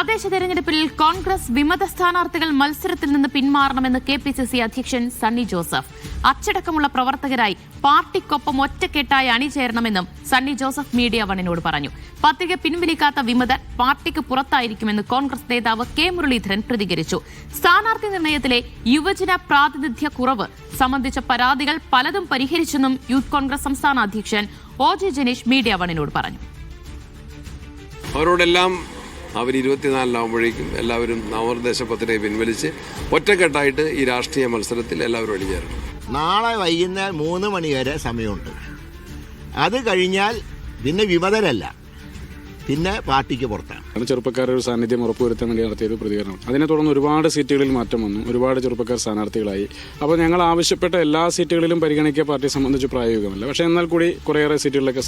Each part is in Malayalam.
തദ്ദേശ തെരഞ്ഞെടുപ്പിൽ കോൺഗ്രസ് വിമത സ്ഥാനാർത്ഥികൾ മത്സരത്തിൽ നിന്ന് പിന്മാറണമെന്ന് കെ പി സി സി അധ്യക്ഷൻ സണ്ണി ജോസഫ്. അച്ചടക്കമുള്ള പ്രവർത്തകരായി പാർട്ടിക്കൊപ്പം ഒറ്റക്കെട്ടായി അണിചേരണമെന്നും സണ്ണി ജോസഫ് മീഡിയ വണിനോട് പറഞ്ഞു. പത്രിക പിൻവലിക്കാത്ത വിമതർ പാർട്ടിക്ക് പുറത്തായിരിക്കുമെന്ന് കോൺഗ്രസ് നേതാവ് കെ മുരളീധരൻ പ്രതികരിച്ചു. സ്ഥാനാർത്ഥി നിർണയത്തിലെ യുവജന പ്രാതിനിധ്യ കുറവ് സംബന്ധിച്ച പരാതികൾ പലതും പരിഹരിച്ചെന്നും യൂത്ത് കോൺഗ്രസ് സംസ്ഥാന അധ്യക്ഷൻ ഒ ജെ ജനീഷ് മീഡിയ വണിനോട് പറഞ്ഞു. അവരോടെല്ലാം അവർ ഇരുപത്തിനാലിനാകുമ്പോഴേക്കും എല്ലാവരും നാമനിർദ്ദേശ പത്രിക പിൻവലിച്ച് ഒറ്റക്കെട്ടായിട്ട് ഈ രാഷ്ട്രീയ മത്സരത്തിൽ എല്ലാവരും അണിചേരണം. നാളെ വൈകുന്നേരം മൂന്ന് മണി വരെ സമയമുണ്ട്. അത് കഴിഞ്ഞാൽ പിന്നെ വിമതരല്ല. പിന്നെ പാർട്ടിക്ക് പുറത്താണ്. ചെറുപ്പക്കാരുടെ ഒരു സാന്നിധ്യം ഉറപ്പുവരുത്താൻ വേണ്ടി നടത്തിയത് ഒരു പ്രതികരണം. അതിനെ തുടർന്ന് ഒരുപാട് സീറ്റുകളിൽ മാറ്റം വന്നു. ഒരുപാട് ചെറുപ്പക്കാർ സ്ഥാനാർത്ഥികളായി. അപ്പോൾ ഞങ്ങൾ ആവശ്യപ്പെട്ട എല്ലാ സീറ്റുകളിലും പരിഗണിക്കുക പാർട്ടിയെ സംബന്ധിച്ച് പ്രായോഗികമല്ല. പക്ഷേ എന്നാൽ കൂടി കുറേയേറെ സീറ്റുകളിലൊക്കെ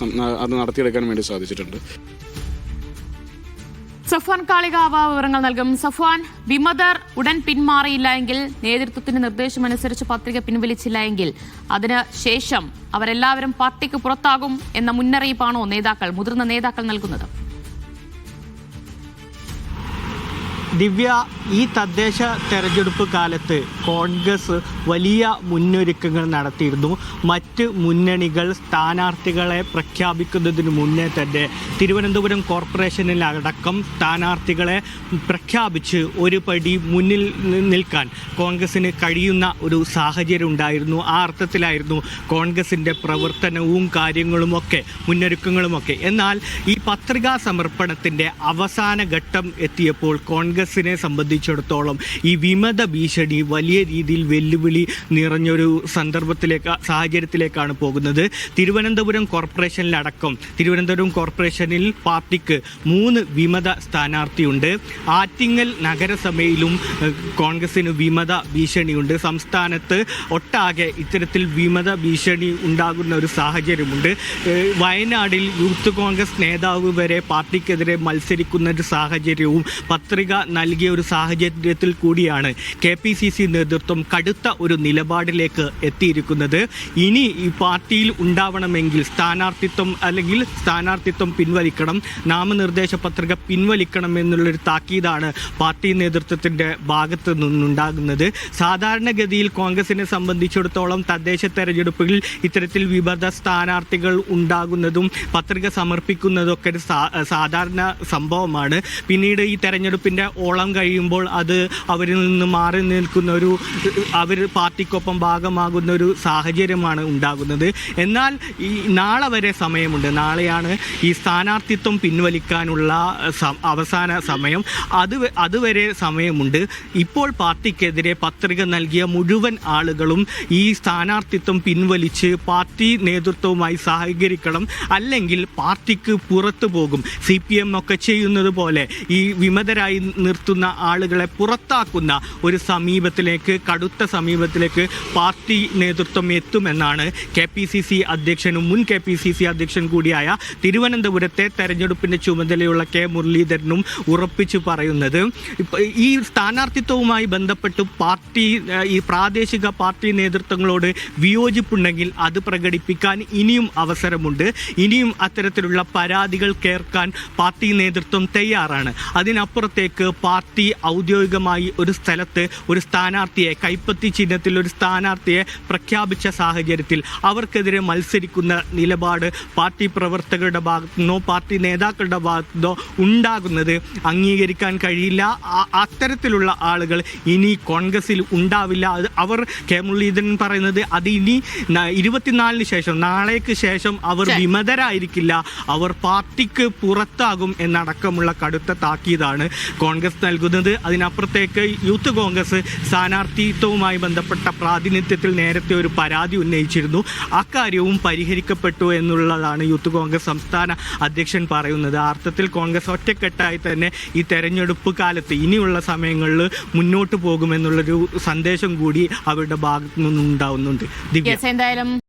അത് നടത്തിയെടുക്കാൻ വേണ്ടി സാധിച്ചിട്ടുണ്ട്. സഫ്വാൻ കാളികാവ വിവരങ്ങൾ നൽകും. സഫ്വാൻ വിമതർ ഉടൻ പിന്മാറിയില്ല എങ്കിൽ നേതൃത്വത്തിന്റെ നിർദ്ദേശമനുസരിച്ച് പത്രിക പിൻവലിച്ചില്ല എങ്കിൽ അതിന് ശേഷം അവരെല്ലാവരും പാർട്ടിക്ക് പുറത്താകും എന്ന മുന്നറിയിപ്പാണോ നേതാക്കൾ മുതിർന്ന നേതാക്കൾ നൽകുന്നത്? ദിവ്യ ഈ തദ്ദേശ തെരഞ്ഞെടുപ്പ് കാലത്ത് കോൺഗ്രസ് വലിയ മുന്നൊരുക്കങ്ങൾ നടത്തിയിരുന്നു. മറ്റ് മുന്നണികൾ സ്ഥാനാർത്ഥികളെ പ്രഖ്യാപിക്കുന്നതിന് മുന്നേ തന്നെ തിരുവനന്തപുരം കോർപ്പറേഷനിലടക്കം സ്ഥാനാർത്ഥികളെ പ്രഖ്യാപിച്ച് ഒരു പടി മുന്നിൽ നിൽക്കാൻ കോൺഗ്രസ്സിന് കഴിയുന്ന ഒരു സാഹചര്യം ഉണ്ടായിരുന്നു. ആ അർത്ഥത്തിലായിരുന്നു കോൺഗ്രസിന്റെ പ്രവർത്തനവും കാര്യങ്ങളുമൊക്കെ മുന്നൊരുക്കങ്ങളുമൊക്കെ. എന്നാൽ ഈ പത്രികാ സമർപ്പണത്തിന്റെ അവസാന ഘട്ടം എത്തിയപ്പോൾ കോൺഗ്രസിനെ സംബന്ധിച്ചിടത്തോളം ഈ വിമത ഭീഷണി വലിയ രീതിയിൽ വെല്ലുവിളി നിറഞ്ഞൊരു സന്ദർഭത്തിലേക്ക് സാഹചര്യത്തിലേക്കാണ് പോകുന്നത്. തിരുവനന്തപുരം കോർപ്പറേഷനിലടക്കം തിരുവനന്തപുരം കോർപ്പറേഷനിൽ പാർട്ടിക്ക് മൂന്ന് വിമത സ്ഥാനാർത്ഥിയുണ്ട്. ആറ്റിങ്ങൽ നഗരസഭയിലും കോൺഗ്രസിന് വിമത ഭീഷണിയുണ്ട്. സംസ്ഥാനത്ത് ഒട്ടാകെ ഇത്തരത്തിൽ വിമത ഭീഷണി ഉണ്ടാകുന്ന ഒരു സാഹചര്യമുണ്ട്. വയനാടിൽ യൂത്ത് കോൺഗ്രസ് നേതാവ് വരെ പാർട്ടിക്കെതിരെ മത്സരിക്കുന്ന ഒരു സാഹചര്യവും പത്രിക നൽകിയ ഒരു സാഹചര്യത്തിൽ കൂടിയാണ് കെ പി സി സി നേതൃത്വം കടുത്ത ഒരു നിലപാടിലേക്ക് എത്തിയിരിക്കുന്നത്. ഇനി ഈ പാർട്ടിയിൽ ഉണ്ടാവണമെങ്കിൽ സ്ഥാനാർത്ഥിത്വം അല്ലെങ്കിൽ സ്ഥാനാർത്ഥിത്വം പിൻവലിക്കണം നാമനിർദ്ദേശ പത്രിക പിൻവലിക്കണം എന്നുള്ളൊരു താക്കീതാണ് പാർട്ടി നേതൃത്വത്തിന്റെ ഭാഗത്ത് നിന്നുണ്ടാകുന്നത്. സാധാരണഗതിയിൽ കോൺഗ്രസിനെ സംബന്ധിച്ചിടത്തോളം തദ്ദേശ തെരഞ്ഞെടുപ്പുകളിൽ ഇത്തരത്തിൽ വിമത സ്ഥാനാർത്ഥികൾ ഉണ്ടാകുന്നതും പത്രിക സമർപ്പിക്കുന്നതൊക്കെ ഒരു സാധാരണ സംഭവമാണ്. പിന്നീട് ഈ തെരഞ്ഞെടുപ്പിന്റെ ഓളം കഴിയുമ്പോൾ അത് അവരിൽ നിന്ന് മാറി നിൽക്കുന്ന ഒരു അവർ പാർട്ടിക്കൊപ്പം ഭാഗമാകുന്ന ഒരു സാഹചര്യമാണ് ഉണ്ടാകുന്നത്. എന്നാൽ ഈ നാളെ വരെ സമയമുണ്ട്. നാളെയാണ് ഈ സ്ഥാനാർത്ഥിത്വം പിൻവലിക്കാനുള്ള അവസാന സമയം. അത് അതുവരെ സമയമുണ്ട്. ഇപ്പോൾ പാർട്ടിക്കെതിരെ പത്രിക നൽകിയ മുഴുവൻ ആളുകളും ഈ സ്ഥാനാർത്ഥിത്വം പിൻവലിച്ച് പാർട്ടി നേതൃത്വവുമായി സഹകരിക്കണം. അല്ലെങ്കിൽ പാർട്ടിക്ക് പുറത്തു പോകും. സി പി എം ഒക്കെ ചെയ്യുന്നത് പോലെ ഈ വിമതരായി നിർത്തുന്ന ആളുകളെ പുറത്താക്കുന്ന ഒരു സമീപത്തിലേക്ക് കടുത്ത സമീപത്തിലേക്ക് പാർട്ടി നേതൃത്വം എത്തുമെന്നാണ് കെ പി സി സി അധ്യക്ഷനും മുൻ കെ പി സി സി അധ്യക്ഷൻ കൂടിയായ തിരുവനന്തപുരത്തെ തെരഞ്ഞെടുപ്പിന്റെ ചുമതലയുള്ള കെ മുരളീധരനും ഉറപ്പിച്ചു പറയുന്നത്. ഈ സ്ഥാനാർത്ഥിത്വവുമായി ബന്ധപ്പെട്ട് പാർട്ടി ഈ പ്രാദേശിക പാർട്ടി നേതൃത്വങ്ങളോട് വിയോജിപ്പുണ്ടെങ്കിൽ അത് പ്രകടിപ്പിക്കാൻ ഇനിയും അവസരമുണ്ട്. ഇനിയും അത്തരത്തിലുള്ള പരാതികൾ കേൾക്കാൻ പാർട്ടി നേതൃത്വം തയ്യാറാണ്. അതിനപ്പുറത്തേക്ക് പാർട്ടി ഔദ്യോഗികമായി ഒരു സ്ഥലത്ത് ഒരു സ്ഥാനാർത്ഥിയെ കൈപ്പത്തി ചിഹ്നത്തിൽ ഒരു സ്ഥാനാർത്ഥിയെ പ്രഖ്യാപിച്ച സാഹചര്യത്തിൽ അവർക്കെതിരെ മത്സരിക്കുന്ന നിലപാട് പാർട്ടി പ്രവർത്തകരുടെ ഭാഗത്തു നിന്നോ പാർട്ടി നേതാക്കളുടെ ഭാഗത്തു നിന്നോ ഉണ്ടാകുന്നത് അംഗീകരിക്കാൻ കഴിയില്ല. അത്തരത്തിലുള്ള ആളുകൾ ഇനി കോൺഗ്രസിൽ ഉണ്ടാവില്ല. അത് അവർ കെ മുരളീധരൻ പറയുന്നത് അത് ഇനി ഇരുപത്തിനാലിന് ശേഷം നാളേക്ക് ശേഷം അവർ വിമതരായിരിക്കില്ല. അവർ പാർട്ടിക്ക് പുറത്താകും എന്നടക്കമുള്ള കടുത്ത താക്കീതാണ് കോൺഗ്രസ് നൽകുന്നത്. അതിനപ്പുറത്തേക്ക് യൂത്ത് കോൺഗ്രസ് സ്ഥാനാർത്ഥിത്വവുമായി ബന്ധപ്പെട്ട പ്രാതിനിധ്യത്തിൽ നേരത്തെ ഒരു പരാതി ഉന്നയിച്ചിരുന്നു. അക്കാര്യവും പരിഹരിക്കപ്പെട്ടു എന്നുള്ളതാണ് യൂത്ത് കോൺഗ്രസ് സംസ്ഥാന അധ്യക്ഷൻ പറയുന്നത്. അർത്ഥത്തിൽ കോൺഗ്രസ് ഒറ്റക്കെട്ടായി തന്നെ ഈ തെരഞ്ഞെടുപ്പ് കാലത്ത് ഇനിയുള്ള സമയങ്ങളിൽ മുന്നോട്ട് പോകുമെന്നുള്ളൊരു സന്ദേശം കൂടി അവരുടെ ഭാഗത്തു നിന്നുണ്ടാവുന്നുണ്ട് എന്തായാലും